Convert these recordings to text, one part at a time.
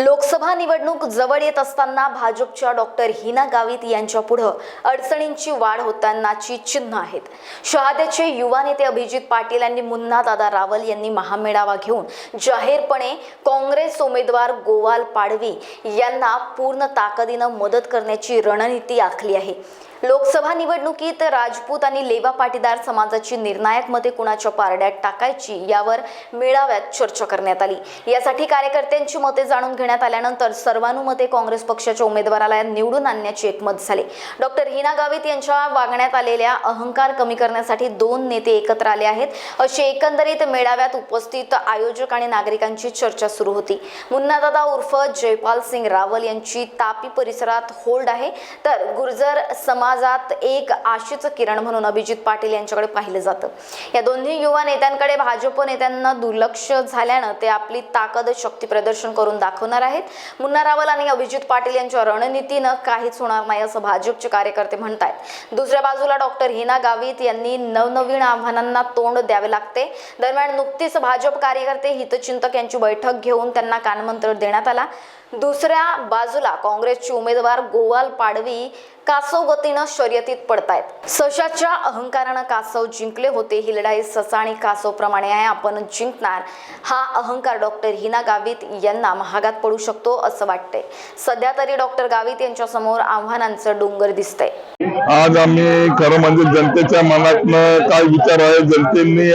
लोकसभा निवडणूक जवळ येत असताना भाजपच्या डॉक्टर हिना गावित यांच्या पुढं अडचणींची वाढ होतानाची चिन्ह आहेत. शहाद्याचे युवा नेते अभिजित पाटील यांनी मुन्ना दादा रावल यांनी महामेळावा घेऊन जाहीरपणे काँग्रेस उमेदवार गोवाल पाडवी यांना पूर्ण ताकदीनं मदत करण्याची रणनीती आखली आहे. लोकसभा निवडणुकीत राजपूत आणि लेवा पाटीदार समाजाची निर्णायक मते कुणाच्या पारड्यात टाकायची यावर मेळाव्यात चर्चा करण्यात आली. यासाठी कार्यकर्त्यांची मते जाणून घेण्यात आल्यानंतर सर्वानुमते काँग्रेस पक्षाच्या उमेदवाराला निवडून आणण्याचे एकमत झाले. डॉक्टर हिना गावित यांच्या वागण्यात आलेल्या अहंकार कमी करण्यासाठी दोन नेते एकत्र आले आहेत. अशी एकंदरीत मेळाव्यात उपस्थित आयोजक आणि नागरिकांची चर्चा सुरू होती. मुन्नादादा उर्फ जयपाल सिंग रावल यांची तापी परिसरात होल्ड आहे. तर गुर्जर समाज समाजात एक आशेचं किरण म्हणून अभिजित पाटील यांच्याकडे पाहिलं जातं. या दोन्ही युवा नेत्यांकडे भाजप नेत्यांना दुर्लक्ष झाल्यानं ते आपली ताकद शक्ती प्रदर्शन करून दाखवणार आहेत. मुन्ना रावल आणि अभिजित पाटील यांच्या रणनीतीनं काहीच होणार नाही असं भाजपचे कार्यकर्ते म्हणतायत. दुसऱ्या बाजूला डॉक्टर हिना गावित यांनी नवनवीन आव्हानांना तोंड द्यावे लागते. दरम्यान नुकतीच भाजप कार्यकर्ते हितचिंतक यांची बैठक घेऊन त्यांना कानमंत्र देण्यात आला. दुसऱ्या बाजूला काँग्रेसचे उमेदवार गोवाल पाडवी कासव गतीनं शर्यतीत पडतायत. सशाच्या अहंकारानं कासव जिंकले होते ही लढाई ससा आणि कासव प्रमाणे आहे. आपण जिंकणार हा अहंकार डॉक्टर हिना गावित यांना महागात पडू शकतो असं वाटतंय. सध्या तरी डॉक्टर गावित यांच्या समोर आव्हानांचं डोंगर दिसतंय. आज आम्ही खरं म्हणजे जनतेच्या मनातनं काय विचार आहे जनतेने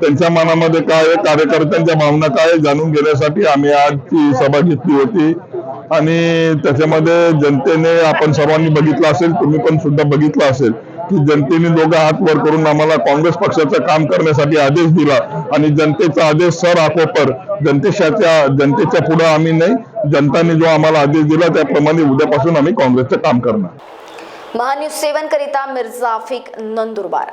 त्यांच्या मनामध्ये काय आहे कार्यकर्त्यांच्या भावना काय जाणून घेण्यासाठी आम्ही आज सभा घेतली. होती. आणि त्याच्यामध्ये जनतेने आपण सर्वांनी बघितलं असेल तुम्ही पण सुद्धा बघितलं असेल की जनतेने दोघं हात वर करून आम्हाला काँग्रेस पक्षाचं काम करण्यासाठी आदेश दिला. आणि जनतेचा आदेश सर आपोपर जनतेच्या जनतेच्या पुढे आम्ही नाही. जनताने जो आम्हाला आदेश दिला त्याप्रमाणे उद्यापासून आम्ही काँग्रेसचं काम करणार. महान्यूज सेवन करिता मिर्झा आफिक नंदुरबार.